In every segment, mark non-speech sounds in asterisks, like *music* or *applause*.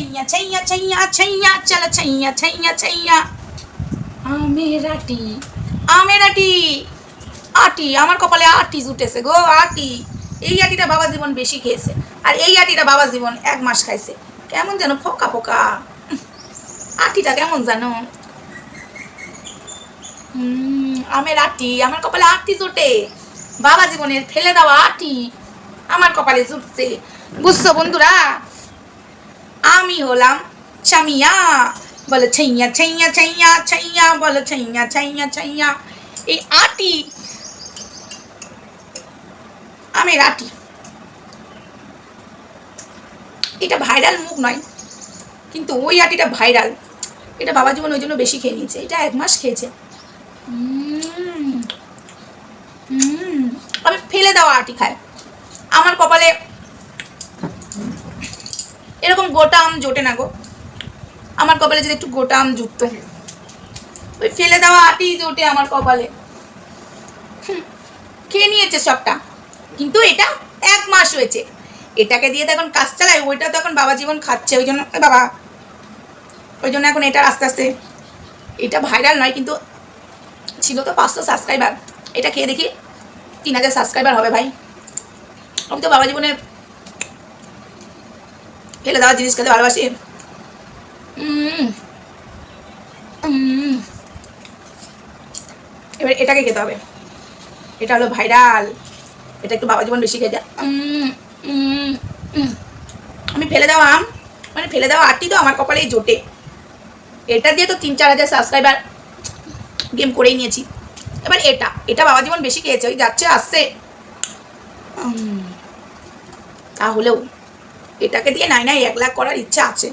ছাইয়া ছাইয়া ছাইয়া ছাইয়া চল ছাইয়া ছাইয়া ছাইয়া আমের আটি আটি, আমার কপালে আটি জুটেছে গো, আটি। এই আটিটা বাবা জীবন বেশি খেয়েছে, আর এই আটিটা বাবা জীবন এক মাস খাইছে। কেমন যেন ফোকা ফোকা। আটিটা কেমন জানো? আমের আটি, আমার কপালে আটটি জুটে। বাবা জীবনের ফেলে দেওয়া আটি আমার কপালে জুটছে। বুঝছ বন্ধুরা? আমি হলাম চামিয়া বলে ছাইয়া ছাইয়া ছাইয়া ছাইয়া, বলে ছাইয়া ছাইয়া ছাইয়া। এই আটি, আমের আটি। এটা ভাইরাল মুখ নয়, কিন্তু ওই আটিটা ভাইরাল। এটা বাবা জীবন ওই জন্য বেশি খেয়ে নিয়েছে। এটা এক মাস খেয়েছে। আমি ফেলে দেওয়া আটি খায় আমার কপালে এরকম গোটা আম জোটে না গো। আমার কপালে যদি একটু গোটা আম জুটতো। ওই ফেলে দেওয়া আটি জোটে আমার কপালে। খেয়ে নিয়েছে সবটা। কিন্তু এটা এক মাস হয়েছে। এটাকে দিয়ে তো এখন কাজ চালায়, ওইটা তো এখন বাবা জীবন খাচ্ছে, ওই জন্য বাবা। ওই জন্য এখন এটা আস্তে আস্তে এটা ভাইরাল নয়, কিন্তু ছিল তো পাঁচশো সাবস্ক্রাইবার এটা খেয়ে দেখি তিন হাজার সাবস্ক্রাইবার হবে ভাই। আমি তো বাবা জীবনের ফেলে দেওয়া জিনিস খেতে ভালোবাসি। এবার এটাকে খেতে হবে এটা হলো ভাইরাল এটা একটু বাবা জীবন বেশি উম। আমি ফেলে দেওয়া আম। মানে ফেলে দেওয়া আটটি তো আমার কপালেই জোটে। এটা দিয়ে তো তিন চার হাজার সাবস্ক্রাইবার গেম করেই নিয়েছি। এবার এটা। এটা বাবা জীবন বেশি খেয়েছে ওই যাচ্ছে আসছে। তাহলেও এটাকে দিয়ে নাই নাই এক লাখ করার ইচ্ছা আছে।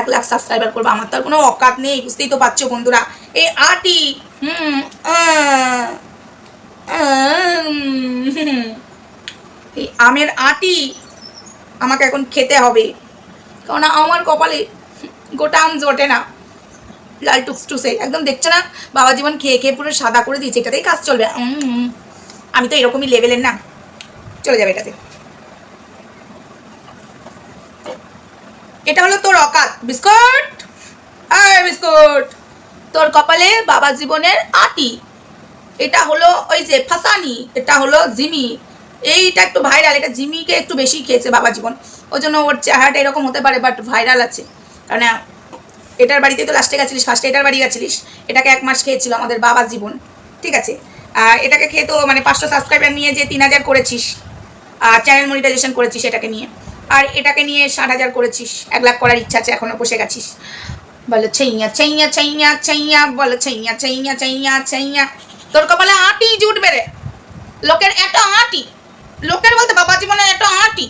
এক লাখ সাবস্ক্রাইবার করব। আমার তো আর কোনো অকাত নেই, বুঝতেই তো পারছ বন্ধুরা। এই আটি, হুম। এই আমের আটি আমাকে এখন খেতে হবে। কারণ আমার কপালে গোটা আম জোটে না। লাল টুকস টুসে একদম দেখছ না? বাবা জীবন খেয়ে খেয়ে পুরো সাদা করে দিয়েছে। এটাতেই কাজ চলবে। আমি তো এরকমই লেভেলের না। চলে যাবে এটাতে। এটা হলো তোর অকাত, বিস্কুট। আয় বিস্কুট, তোর কপালে বাবা জীবনের আটি। এটা হলো ওই যে ফাসানি, এটা হলো জিমি। এইটা একটু ভাইরাল এটা জিমিকে একটু বেশি খেয়েছে বাবা জীবন। ওই জন্য ওর চেহারাটা এরকম হতে পারে বাট ভাইরাল আছে। কারণ এটার বাড়িতে তো লাস্টে গেছিলিস ফার্স্টে এটার বাড়ি গেছিলিস। এটাকে এক মাস খেয়েছিল আমাদের বাবা জীবন, ঠিক আছে? আর এটাকে খেয়ে তো মানে পাঁচশো সাবস্ক্রাইবার নিয়ে যে তিন হাজার করেছিস, আর চ্যানেল মনিটাইজেশন করেছিস এটাকে নিয়ে। আর এটাকে নিয়ে ষাট হাজার করেছিস। এক লাখ করার ইচ্ছা আছে, এখনও বসে গেছিস। বলো ছাইয়া ছাইয়া ছাইয়া ছাইয়া, বলো ছাইয়া ছাইয়া ছাইয়া ছাইয়া। তোর কপালে আটি জুটবে রে। লোকের এত আটি। লোকের বলতে বাবা জীবনে এত আটি।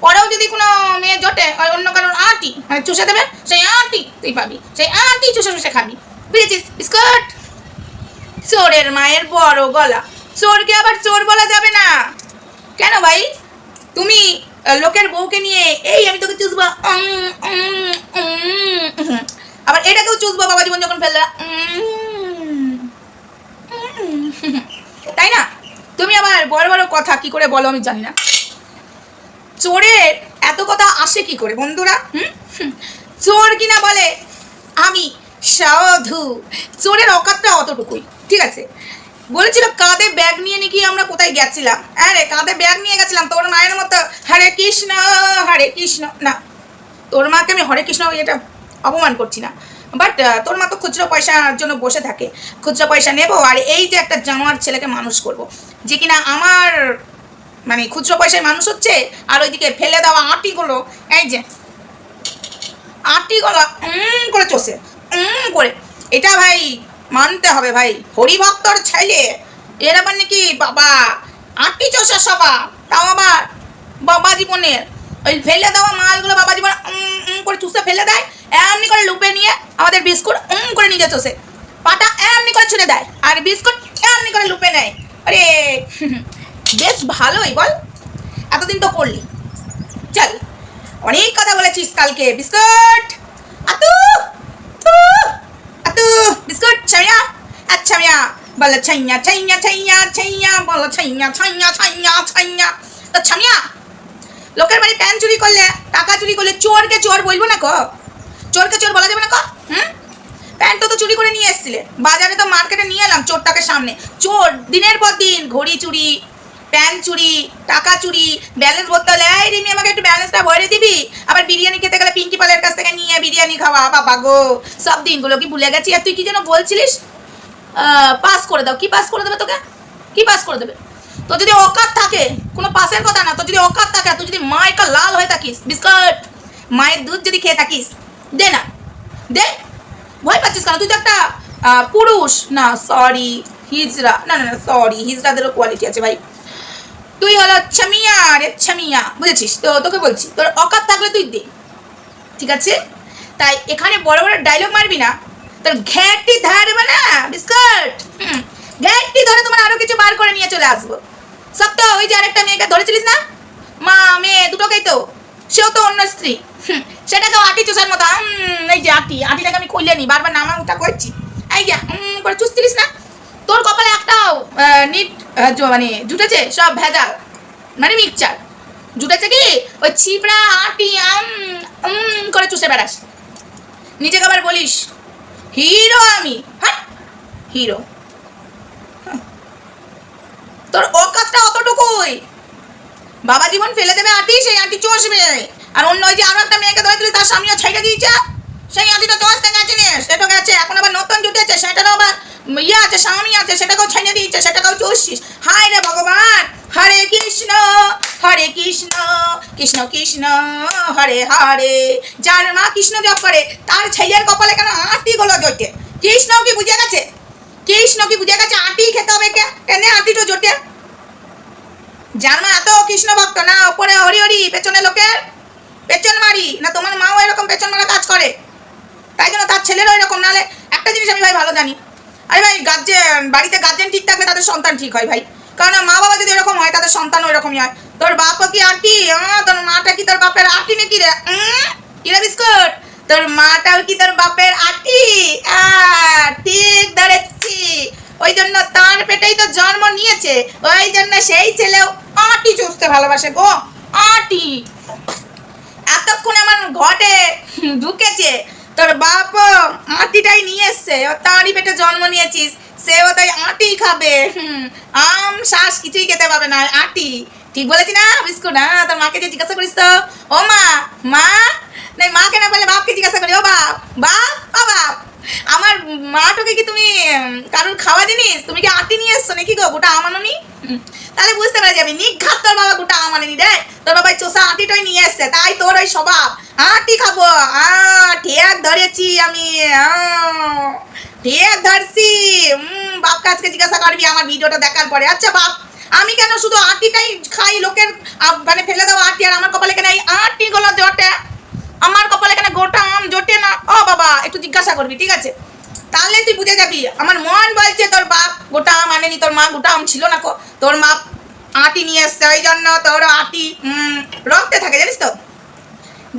পরেও যদি কোনো মেয়ে জোটে আর অন্য কারোর আটি মানে চুষে দেবে, সেই আটি তুই পাবি। সেই আটি চুষে চুষে খাবি। বুঝেছিস? বিস্কুট। চোরের মায়ের বড় গলা। চোরকে আবার চোর বলা যাবে না। কেন ভাই? তুমি লোকের বউকে নিয়ে, এই, আমি তোকে চুষবো। আবার এটাকেও চুষবো, বাবা জীবন যখন ফেললে। তাই না? তুমি আবার বড় বড় কথা কি করে বলো আমি জানি না। চোরের এত কথা আসে কি করে, বন্ধুরা। চোর কিনা বলে, আমি সাধু। চোরের অকাতটা অতটুকুই, ঠিক আছে? বলেছিল, কাঁধে ব্যাগ নিয়ে নাকি আমরা কোথায় গেছিলাম? হ্যাঁ রে, কাঁধে ব্যাগ নিয়ে গেছিলাম, তোর মায়ের মতো, হরে কৃষ্ণ হরে কৃষ্ণ। না, তোর মাকে আমি হরে কৃষ্ণ এটা অপমান করছি না। বাট তোর মা তো খুচরো পয়সার জন্য বসে থাকে। খুচরো পয়সা নেব আর এই যে একটা জানোয়ার ছেলেকে মানুষ করব। যে কিনা আমার মানে খুচরো পয়সায় মানুষ হচ্ছে আর ওইদিকে ফেলে দেওয়া আটিগুলো, এই যে, আটিগুলো উম করে চষে, উম করে। এটা ভাই মানতে হবে ভাই। হরিভক্তর ছেলে। এর আবার নাকি বাবা। আটি চষে সবা তাও আবার বাবা জীবনের। ওই ফেলে দেওয়া মালগুলো বাবা জীবন করে চুষে ফেলে দেয়, এমনি করে লুপে নিয়ে আমাদের বিস্কুট উম করে নিজে চষে। পাটা এমনি করে ছুঁড়ে দেয়, আর বিস্কুট এমনি করে লুপে নেয়। আরে, বেশ ভালোই বল। এতদিন তো করলি। চল, অনেক কথা বলেছিস কালকে। বিস্কুট। আতু! বিস্কুট, ছাইয়া। আচ্ছা মিয়া বলো ছাইয়া ছাইয়া ছাইয়া ছাইয়া, বলো ছাইয়া ছাইয়া ছাইয়া ছাইয়া। তো ছামিয়া লোকের বাড়ি প্যান চুরি করলে, টাকা চুরি করলে চোরকে চোর বলব না কো? চোরকে চোর বলা যাবে না কো? হুম? প্যান্টটা তো চুরি করে নিয়ে এসেছিলে। বাজারে তো মার্কেটে নিয়ে এলাম চোরটাকে সামনে। চোর দিনের পর দিন ঘড়ি চুরি প্যান্ট চুরি, টাকা চুরি ব্যালেন্স ভরতে হলে এই রিমি, আমাকে একটু ব্যালেন্সটা ভরে দিবি? আবার বিরিয়ানি খেতে গেলে পিঙ্কি পালের কাছ থেকে নিয়ে বিরিয়ানি খাওয়া, বাবা গো। সব দিনগুলো কি ভুলে গেছি? আর তুই কি যেন বলছিলিস? পাস করে দাও। কি পাস করে দেবে তোকে? কি পাস করে দেবে? তো যদি অকাত থাকে, কোনো পাসের কথা না তো যদি অকাত থাকে তুই যদি মা একটা লাল হয়ে থাকিস, বিস্কুট, মায়ের দুধ যদি খেয়ে থাকিস, দে না। দে। ভয় পাচ্ছিস কেন? তুই তো একটা পুরুষ। না সরি হিজরা না না না সরি হিজরাদেরও কোয়ালিটি আছে, ভাই। তুই হলো ছামিয়া রে ছামিয়া বুঝেছিস? তো তোকে বলছি, তোর অকাত থাকলে তুই দে, ঠিক আছে? তাই এখানে বড় বড় ডায়লগ মারবি না। তোর ঘ্যাটটি ধারবে না বিস্কুট। ঘ্যাটটি ধরে তোমার আরও কিছু বার করে নিয়ে চলে আসব। সব তো ওই যে আরেকটা মেয়েকে ধরেছিলিস না? মা, মেয়ে, দুটোকেই তো। সেও তো অন্য স্ত্রী। সেটাকেও আটি চুষার মতো এই যে আটি, আটিটাকে আমি খুলে নি, বারবার নামা উঠা করছি। এই যে করে চুষতিলিস না? তোর কপালে একটাও নিট মানে জুটেছে, সব ভেজাল। মানে মিক্সচার। জুটেছে কি? ওই ছিপড়া আটি, আম করে চুষে বেড়াস। নিজেকে আবার বলিস, হিরো আমি। হ্যাঁ হিরো। তোর অকাতটা অতটুকুই। বাবা জীবন ফেলে দেবে আটি, সেই আটি চষবে। আর অন্য ওই যে আরও একটা মেয়েকে ধরেছিলি তার স্বামীও ছেড়ে দিয়েছে। সেই আটিটা চষতে গেছে নিয়ে সেটা গেছে এখন আবার নতুন জুটেছে সেটারও আবার ইয়ে আছে, স্বামী আছে, সেটাকেও ছেড়ে দিয়েছে, সেটাকেও চষছিস। হায় রে ভগবান! হরে কৃষ্ণ হরে কৃষ্ণ কৃষ্ণ কৃষ্ণ, হরে হরে। যার মা কৃষ্ণ জপ করে, তার ছেলের কপালে কেন আটি গুলো জোটে? কৃষ্ণ কি বুঝে গেছে? কৃষ্ণ কি বুঝে গেছে? আটি খেতে হবে কে? কেন আটিটা জোটে? যার মা এত কৃষ্ণ ভক্ত, না ওপরে হরি হরি, পেছনে লোকের পেছন মারি, না তোমার মাও এরকম পেছন মারা কাজ করে? তাই জন্য তার ছেলেরও এরকম নাহলে একটা জিনিস আমি ভাই ভালো জানি আরে ভাই গার্জেন বাড়িতে গার্জেন ঠিক থাকলে তাদের সন্তান ঠিক হয় ভাই। কারণ মা বাবা যদি এরকম হয় তাদের সন্তান ওইরকমই হয়। তোর বাপও কি আটি? তোর মাটা কি তোর বাপের আটি নাকি রে? উম, কি বিস্কুট? তোর মাটাও কি তোর বাপের আটি? ঠিক ধরেছি। ওই জন্য তার পেটেই তো জন্ম নিয়েছে। ওই জন্য সেই ছেলেও আটি চুষতে ভালোবাসে গো। আটি। এতক্ষণ আমার ঘটে ঢুকেছে তোর বাপ আটিটাই নিয়ে এসছে তারই পেটে জন্ম নিয়েছিস, সেও তাই আটি খাবে। আম শ্বাস কিছুই খেতে পাবে না, আটি। ঠিক বলেছি না, বিস্কুট? না, তোর মাকে যে জিজ্ঞাসা করিস তো। ও মা মা? নাই, মাকে না বলে বাপকে জিজ্ঞাসা করি, ও বাপ বাপ, ও বাপ। আমার মাটাকে কি তুমি কারোর খাওয়া জিনিস তুমি কি আটি নিয়ে এসছো নাকি গো, গোটা আমানি তাহলে বুঝতে পারা যাবে, নিঘাত তোর বাবা গোটা আমানি রে তোর বাবা চোষা আটিটাই নিয়ে এসছে, তাই তোর ওই স্বভাব। আটি খাব ঠেক ধরেছি আমি ঠেক ধরছি। বাপ কাছকে জিজ্ঞাসা করবি আমার ভিডিওটা দেখার পরে। আচ্ছা বাপ, আমি কেন শুধু আটিটাই খাই, লোকের মানে ফেলে দেওয়া আটি আর আমার কপালে কেন এই আটি গুলো জটে? আমার কপালে কেন গোটা আম জোটে না। ও বাবা, একটু জিজ্ঞাসা করবি, ঠিক আছে? তাহলে তুই বুঝে যাবি, আমার মন বলছে তোর বাপ গোটা আম আনেনি, তোর মা গোটা আম ছিল না তোর মা আটি নিয়ে এসছে, ওই জন্য তোর আটি রক্তে থাকে, জানিস তো?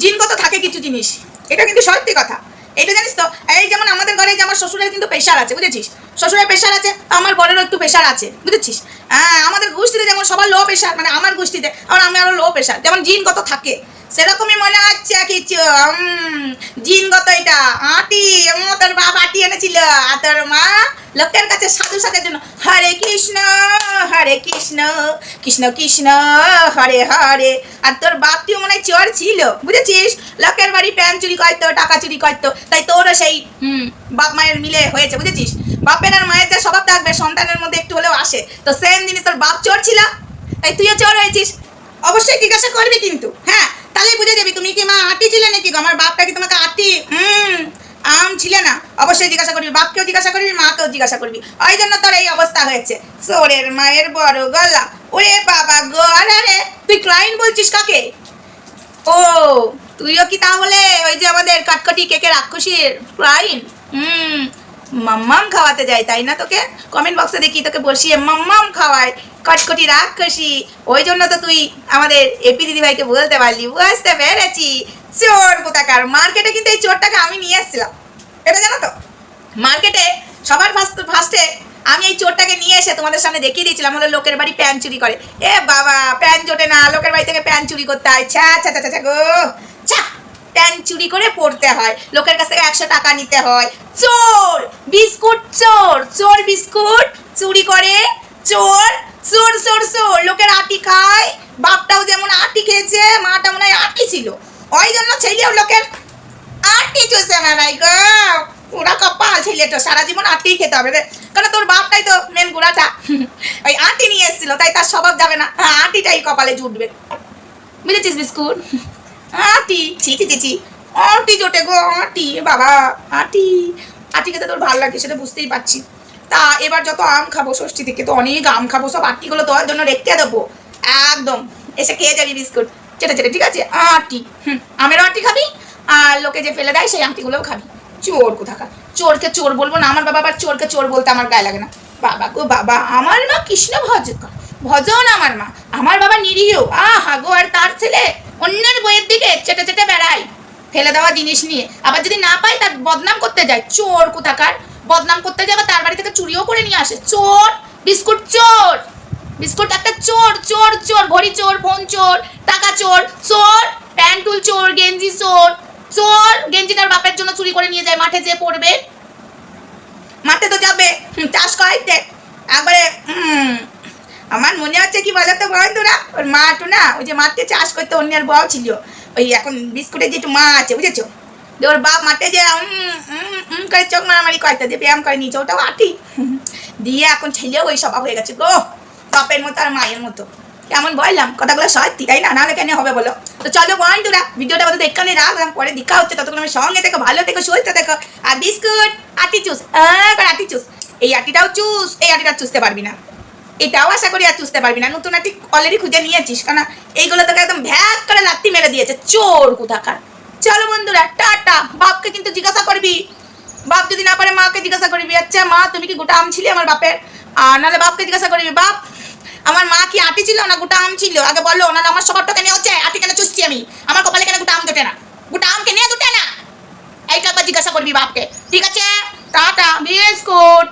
জিনগত থাকে কিছু জিনিস। এটা কিন্তু সত্যি কথা। এটা জানিস তো? এই যেমন আমাদের ঘরে যে আমার শ্বশুরের কিন্তু প্রেশার আছে, বুঝেছিস? শ্বশুরের প্রেশার আছে, আমার বরেরও একটু প্রেশার আছে, বুঝেছিস? হ্যাঁ আমাদের গোষ্ঠীতে যেমন সবার লো প্রেশার মানে আমার গোষ্ঠীতে, আবার আমি আরও লো প্রেশার যেমন জিনগত থাকে, সেরকমই মনে হচ্ছে কিছু জিনগত এটা, আটি তোর বাপ আটি এনেছিল, আর তোর মা লোকের কাছে সাধু সাজার জন্য, হরে কৃষ্ণ হরে কৃষ্ণ কৃষ্ণ কৃষ্ণ, হরে হরে, আর তোর বাপটিও মনে হয় চোর ছিল, বুঝেছিস? লোকের বাড়ি প্যান চুরি করতো, টাকা চুরি করতো, তাই তোরও সেই, হুম, বাপ মায়ের মিলে হয়েছে, বুঝেছিস? বাপের আর মায়ের যা স্বভাব থাকবে, সন্তানের মধ্যে একটু হলেও আসে, তো সেম জিনিস তোর বাপ চোর ছিল। তাই তুইও চোর হয়েছিস। অবশ্যই জিজ্ঞাসা করবি কিন্তু। হ্যাঁ তাহলে বুঝে যাবি। তুমি কি মা আটি ছিলে নাকি? আমার বাপটা কি তোমাকে আটি? হুম, আম ছিলে না। অবশ্যই জিজ্ঞাসা করবি। বাপকেও জিজ্ঞাসা করবি, মাকেও জিজ্ঞাসা করবি। ওই জন্য তোর এই অবস্থা হয়েছে। সোরের মায়ের বড় গলা। ওরে বাবা গো, আরে তুই ক্লায়েন্ট বলছিস কাকে? ও, তুইও কি তাহলে ওই যে আমাদের কাটকটি কেকের রাক্ষসীর ক্লায়েন্ট? হুম মাম্মাম খাওয়াতে যায় তাই না তোকে? কমেন্ট বক্সে দেখি তোকে বসিয়ে মাম্মাম খাওয়ায় কটকটি রাক্ষসী। ওই জন্য তো তুই আমাদের এপি দিদি ভাইকে বলতে পারলি বুঝতে পেরেছি। চোর কোথাকার। মার্কেটে কিন্তু এই চোরটাকে আমি নিয়ে এসেছিলাম। এটা জানো তো? মার্কেটে সবার ফার্স্ট ফার্স্টে আমি এই চোরটাকে নিয়ে এসে তোমাদের সামনে দেখিয়ে দিয়েছিলাম হলো লোকের বাড়ি প্যান চুরি করে। এ বাবা প্যান জোটে না লোকের বাড়ি থেকে প্যান চুরি করতে হয়। ছা ছা ছা ছা, ছা গো। ছা প্যান চুরি করে পড়তে হয়। লোকের কাছ একশো টাকা নিতে হয়। চোর! বিস্কুট চোর! চোর বিস্কুট চুরি করে। চোর চোর চোর চোর! লোকের আটি খায়। বাপটাও যেমন আটি খেয়েছে মাটা মনে হয় আটি ছিল। ওই জন্য ছেলেও লোকের আটি চুষে বেড়াই গো। পুরা কপাল ছেলেটা সারা জীবন আটিই খেতে হবে রে। কারণ তোর বাপটাই তো মেন গুড়াটা? *laughs* ওই আটি নিয়ে এসেছিল তাই তার স্বভাব যাবে না। হ্যাঁ, আটিটাই কপালে জুটবে। বুঝেছিস বিস্কুট? আটি ছি ছি ছি। আটি জোটে গো, আটি বাবা, আটি। আটি খেতে তোর ভালো লাগে সেটা বুঝতেই পারছি। তা এবার যত আম খাব ষষ্ঠী থেকে, তো অনেক আম খাব, সব আটিগুলো তোর জন্য রেখে দেবো। একদম, এসে খেয়ে যাবি বিস্কুট। চেটে চেটে, ঠিক আছে? আটি, হুম, আমেরও আটি খাবি, আর লোকে যে ফেলে দেয় সেই আংটিগুলোও খাবি। চোর কোথাকার? চোরকে চোর বলব না, আমার বাবা আবার চোরকে চোর বলতে আমার গায়ে লাগে না। বাবা গো, বাবা, আমার মা কৃষ্ণ ভজকর। ভজন আমার মা। আমার বাবা নিরীহ। আহা গো, আর তার ছেলে অন্যের বইয়ের দিকে চেটে চেটে বেড়ায়। ফেলে দেওয়া জিনিস নিয়ে। আবার যদি না পায়, তার বদনাম করতে যায়। চোর কোথাকার? বদনাম করতে যাবে তার বাড়ি থেকে চুরিও করে নিয়ে আসে। চোর! বিস্কুট চোর! বিস্কুট একটা চোর চোর চোর, ঘড়ি চোর, ফোন চোর, টাকা চোর চোর প্যান্টুল চোর, গেঞ্জি চোর চোর! গেঞ্জিটার বাপের জন্য চুরি করে নিয়ে যায়, মাঠে যে পড়বে। মাঠে তো যাবে। চাষ করাইতে। একবারে আমার মনে হচ্ছে কি বলতো বন্ধুরা? ওর মা তো না, ওই যে মাঠে চাষ করতে অন্যের বউ ছিল। ওই এখন যে একটু মা আছে বুঝেছ? ওর বাপ মাঠে যে উম, করে চোখ মারামারি করতে যে ব্যায়াম করে ওটাও আটি। দিয়ে এখন ছেলেও ওই হয়ে গেছে গো বাপের মতো আর মায়ের মতো। কেমন বললাম কথাগুলো সত্যি তাই না? নাহলে কেন হবে বলো? তো চলো বন্ধুরা ভিডিওটা আমাদের এখানে রাখলাম পরে দেখা হচ্ছে ততক্ষণ আমার সঙ্গে দেখো ভালো থেকো সুস্থ দেখো আর বিস্কুট আটি চুস আটি চুস এই আটিটাও চুস এই আটিটা চুষতে পারবি না। এটাও আশা করি আর চুষতে পারবি না। নতুন আটি অলরেডি খুঁজে নিয়েছিস কারণ এইগুলো তোকে একদম মেরে দিয়েছে, চোর কোথাকার। চলো বন্ধুরা, টাটা, বাপকে কিন্তু জিজ্ঞাসা করবি। বাপ যদি না পারে, মাকে জিজ্ঞাসা করবি। আচ্ছা মা, তুমি কি গোটা আম ছিলে আমার বাপের? আর নাহলে বাপকে জিজ্ঞাসা করবি, বাপ, আমার মা কি আটি ছিল না গোটা আম ছিল? আগে বলো না আমার স্বভাবটা কেন হচ্ছে, আটি কেন চুষছি আমি? আমার কপালে কেন গোটা আম জোটে না? গোটা আম কেন জোটে না? এইটা একবার জিজ্ঞাসা করবি বাপকে। ঠিক আছে? Tata, biscuit.